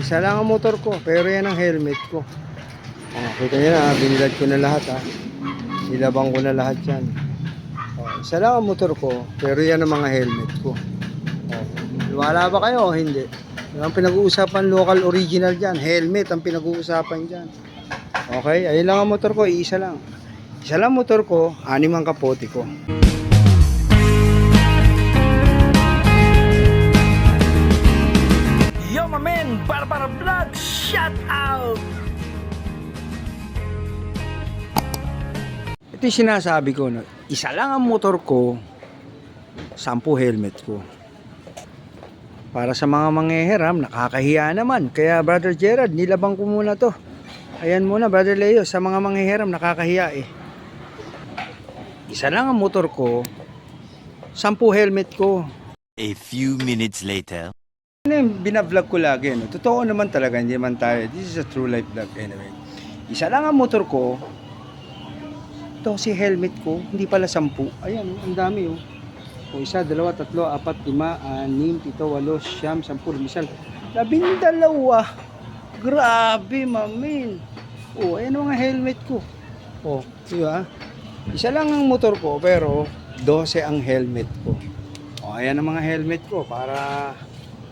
Isa lang ang motor ko, pero yan ang helmet ko. Oh, kita nyo na, binilad ko na lahat ha. Nilabang ko na lahat yan. Oh, isa lang ang motor ko, pero yan ang mga helmet ko. Oh, wala ba kayo hindi? Ang pinag-uusapan local original dyan. Helmet ang pinag-uusapan dyan. Okay, ayun lang ang motor ko, isa lang. Isa lang motor ko, anim ang kapote ko. Ito yung sinasabi ko, no? isa lang ang motor ko, sampu helmet ko. Para sa mga mangheheram, nakakahiya naman. Kaya Brother Gerard, nilabang ko muna to. Ayan muna, Brother Leo, sa mga mangheheram, nakakahiya eh. Isa lang ang motor ko, sampu helmet ko. A few minutes later. Ano yung binablog ko lagi, no? Totoo naman talaga, hindi naman tayo. This is a true life vlog anyway. Isa lang ang motor ko. Ito si helmet ko, hindi pala sampu. Ayan, ang dami oh. O isa, dalawa, tatlo, apat, lima, anim, pito, walo, siyam, sampu, limisal. Labing dalawa. Grabe, mamin. Oh, ayan mga helmet ko. Oh, di ba? Isa lang ang motor ko, pero 12 ang helmet ko. O, ayan ang mga helmet ko para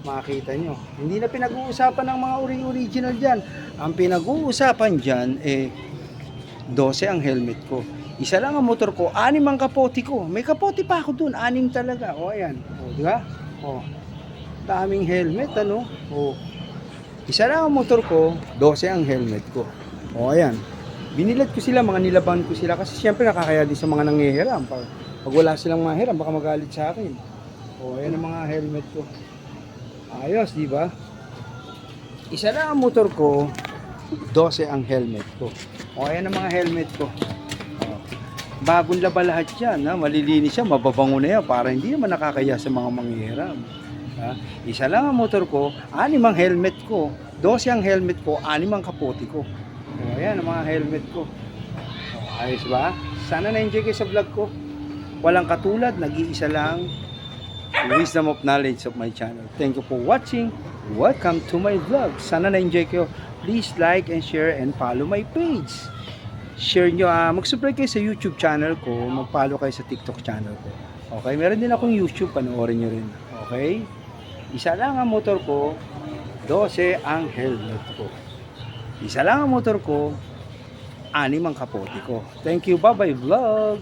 makita nyo. Hindi na pinag-uusapan ng mga ori- original dyan. Ang pinag-uusapan dyan, eh, 12 ang helmet ko. Isa lang ang motor ko, anim ang kapote ko. May kapote pa ako dun, anim talaga. O, ayan. O, di ba? O, daming helmet, ano? O, isa lang ang motor ko, 12 ang helmet ko. O, ayan. Binilad ko sila, mga nilaban ko sila kasi siyempre nakakaya din sa mga nangihiram. Pag, pag wala silang mga hiram, baka magalit sa akin. O, ayan ang mga helmet ko. Ayos, di ba? Isa lang ang motor ko, 12 ang helmet ko. O, ayan ang mga helmet ko. O, bagong laba lahat yan, ha? malilinis siya, mababango na yan, para hindi naman nakakaya sa mga manghihiram. Ha? Isa lang ang motor ko, anim ang helmet ko. 12 ang helmet ko, anim ang kapote ko. O, ayan ang mga helmet ko. O, ayos ba? Sana na-enjoy kayo sa vlog ko. Walang katulad, nag-iisa lang, wisdom of knowledge of my channel. Thank you for watching. Welcome to my vlog. Sana na-enjoy kayo. Please like and share and follow my page. Share nyo, ah, mag-subscribe kayo sa YouTube channel ko, mag-follow kayo sa TikTok channel ko. Okay, meron din akong YouTube, panoorin nyo rin. Okay? Isa lang ang motor ko, 12 ang helmet ko. Isa lang ang motor ko, anim ang kapote ko. Thank you, bye-bye vlog!